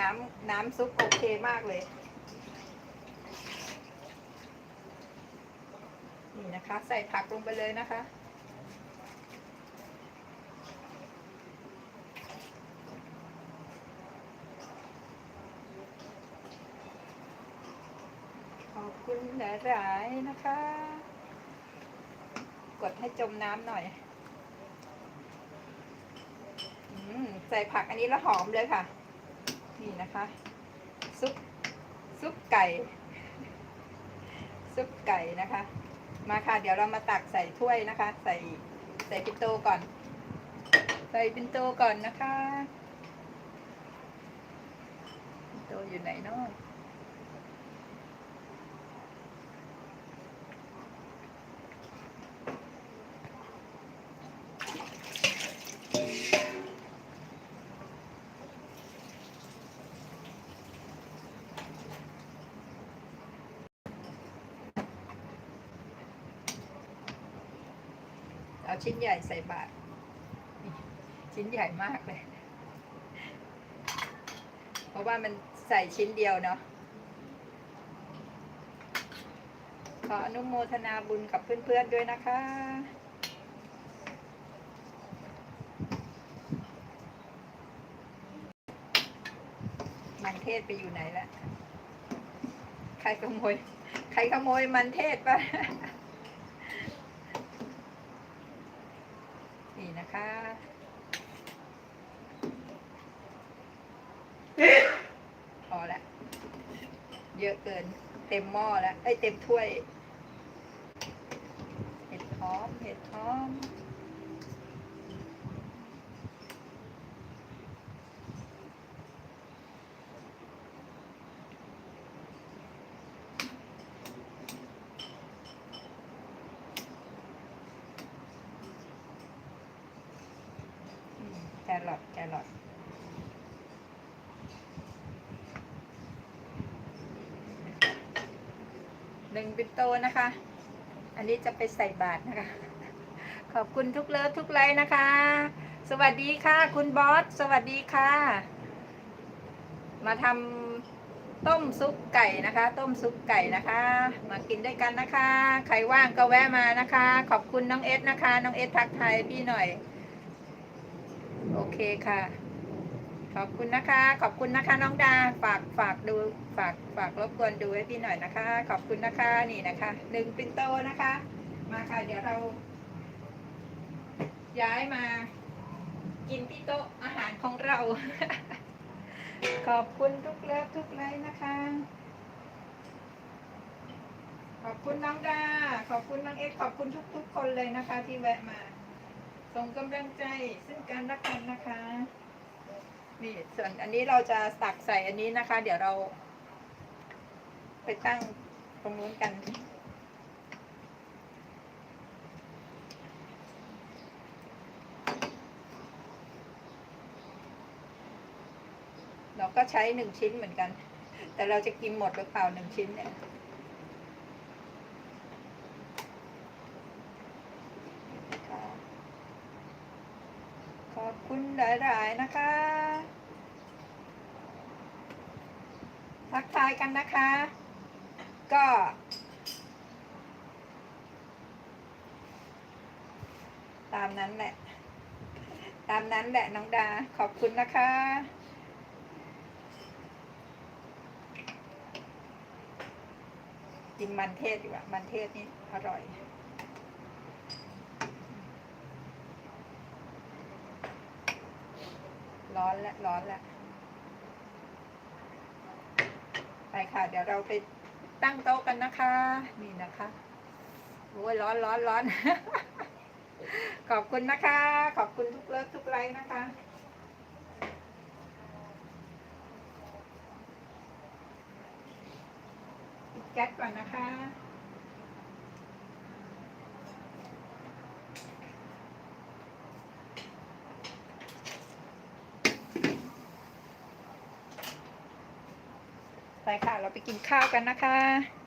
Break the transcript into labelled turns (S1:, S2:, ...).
S1: น้ำน้ำซุปโอเคมากเลย นี่นะคะ ใส่ผักลงไปเลยนะคะขอบคุณหลายๆนะคะ กดให้จมน้ำหน่อย ใส่ผักอันนี้แล้วหอมเลยค่ะ นี่นะคะ ซุปซุปไก่ ซุปไก่นะคะ มาค่ะ เดี๋ยวเรามาตักใส่ถ้วยนะคะ ใส่ใส่ปินโตก่อน ใส่ปินโตก่อนนะคะปินโตอยู่ไหนเนาะ เอาชิ้นใหญ่ใส่บาตรชิ้นใหญ่มากเลย เพราะว่ามันใส่ชิ้นเดียวเนาะขออนุโมทนาบุญกับเพื่อนๆด้วยนะคะมันเทศไปอยู่ไหนละ ใครขโมย ใครขโมยมันเทศป นี่นะคะพอละเยอะเกิน เต็มหม้อแล้วไอ้เต็มถ้วย เห็ดหอม เห็ดหอม ครอทแครอทหนึ่งปินโตนะคะ อันนี้จะไปใส่บาตรนะคะ ขอบคุณทุกเลิฟทุกไลค์นะคะ สวัสดีค่ะ คุณบอส สวัสดีค่ะ มาทำต้มซุปไก่นะคะ ต้มซุปไก่นะคะ มากินด้วยกันนะคะ ใครว่างก็แวะมานะคะ ขอบคุณน้องเอสนะคะ น้องเอสทักทายพี่หน่อย โอเคค่ะ ขอบคุณนะคะ ขอบคุณนะคะ น้องดา ฝากฝากดู ฝากฝากรบกวนดูให้พี่หน่อยนะคะ ขอบคุณนะคะนี่นะคะหนึ่งปินโตนะคะ มาค่ะ เดี๋ยวเรา ย้ายมา กินที่โต๊ะอาหารของเรา ขอบคุณทุกเลิฟทุกไลค์นะคะ ขอบคุณน้องดา ขอบคุณน้องเอ็กขอบคุณทุก ๆ คนเลยนะคะ ที่แวะมา ส่งกำลังใจซึ่งกันและกันนะคะนี่ส่วนอันนี้เราจะตักใส่อันนี้นะคะ เดี๋ยวเรา ไปตั้งตรงนู้นกัน เราก็ใช้หนึ่งชิ้นเหมือนกัน แต่เราจะกินหมดหรือเปล่าหนึ่งชิ้นเนี่ย ค่ะขอบ คุณหลายๆนะคะ ทักทายกันนะคะ ก็ ตามนั้นแหละ ตามนั้นแหละน้องดา ขอบคุณนะคะกินมันเทศดีกว่า มันเทศนี่อร่อย ร้อนและร้อนและไปค่ะ เดี๋ยวเราไปตั้งโต๊ะกันนะคะ นี่นะคะโอ้ยร้อนร้อนร้อนขอบคุณนะคะ ขอบคุณทุกเลิฟทุกไลค์นะคะปิดแก๊สก่อนนะคะ ค่ะ เราไปกินข้าวกันนะคะ